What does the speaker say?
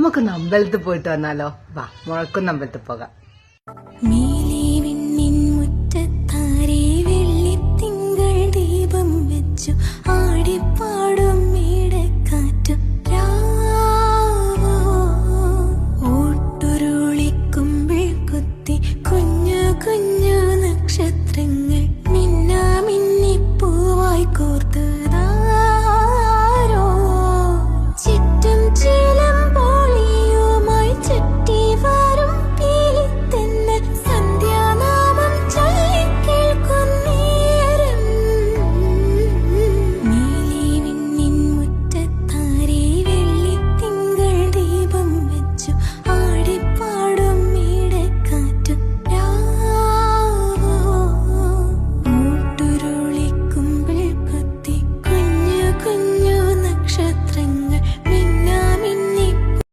നമുക്കൊന്ന് അമ്പലത്തിൽ പോയിട്ട് വന്നാലോ? വാ മുഴക്കുന്ന അമ്പലത്തിൽ പോകാം.